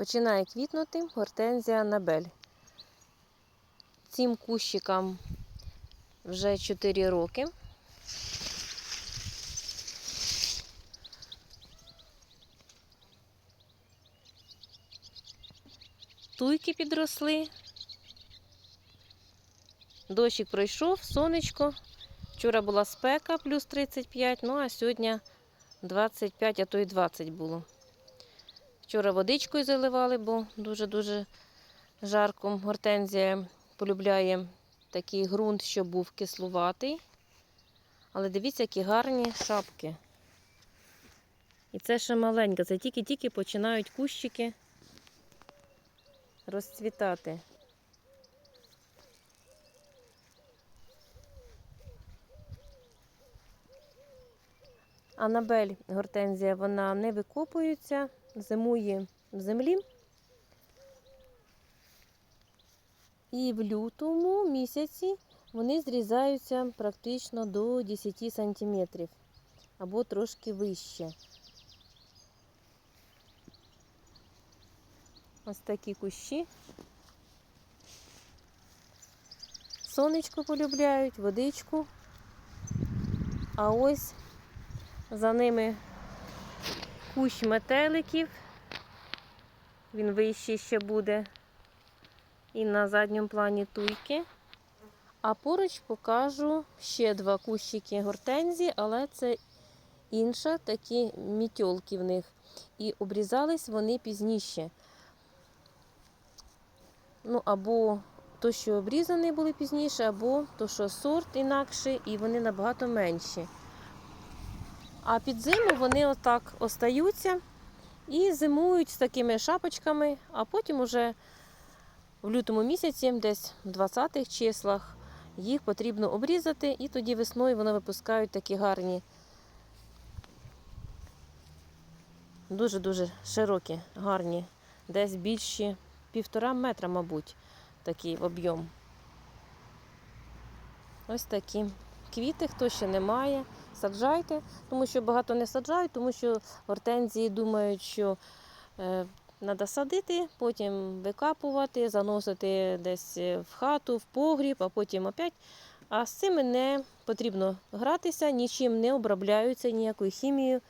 Починає квітнути гортензія Анабель. Цим кущикам вже 4 роки. Туйки підросли. Дощик пройшов, сонечко. Вчора була спека плюс 35, ну а сьогодні 25, а то й 20 було. Вчора водичкою заливали, бо дуже-дуже жарко. Гортензія полюбляє такий ґрунт, що був кислуватий. Але дивіться, які гарні шапки. І це ще маленька, це тільки-тільки починають кущики розцвітати. Анабель гортензія, вона не викопується, зимує в землі. І в лютому місяці вони зрізаються практично до 10 сантиметрів або трошки вище. Ось такі кущі. Сонечко полюбляють, водичку. А ось за ними кущ метеликів. Він вищий ще буде. І на задньому плані туйки. А поруч покажу ще два кущики гортензії, але це інша, такі мітьолки в них. І обрізались вони пізніше. Ну, або то, що обрізані були пізніше, або то, що сорт інакший, і вони набагато менші. А під зиму вони отак остаються і зимують з такими шапочками, а потім уже в лютому місяці, десь в 20-х числах, їх потрібно обрізати, і тоді весною вони випускають такі гарні, дуже-дуже широкі, гарні, десь більші півтора метра, мабуть, такий об'єм. Ось такі квіти, хто ще не має, саджайте, тому що багато не саджають, тому що гортензії думають, що е, треба садити, потім викапувати, заносити десь в хату, в погріб, а потім опять. А з цими не потрібно гратися, нічим не обробляються, ніякою хімією.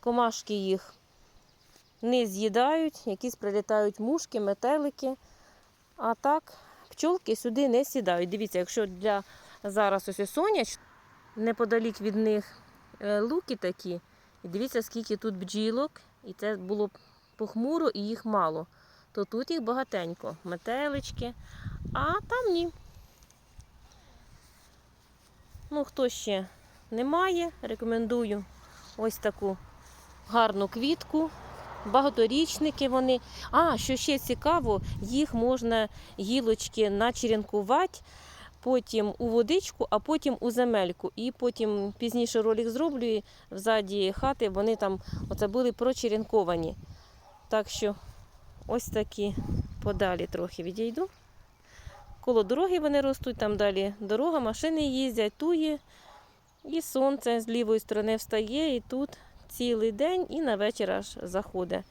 Комашки їх не з'їдають, якісь прилітають мушки, метелики. А так, пчолки сюди не сідають. Дивіться, якщо для зараз ось соняч, неподалік від них е, луки такі. І дивіться, скільки тут бджілок, і це було похмуро і їх мало. То тут їх багатенько, метелички, а там ні. Ну, хто ще не має, рекомендую ось таку гарну квітку. Багаторічники вони. А, що ще цікаво, їх можна гілочки начеренкувати, потім у водичку, а потім у земельку. І потім пізніше ролик зроблю взаді хати, вони там оце були прочеренковані. Так що ось такі подалі трохи відійду. Коло дороги вони ростуть, там далі дорога, машини їздять, тує. І сонце з лівої сторони встає, і тут цілий день і на вечір аж заходить.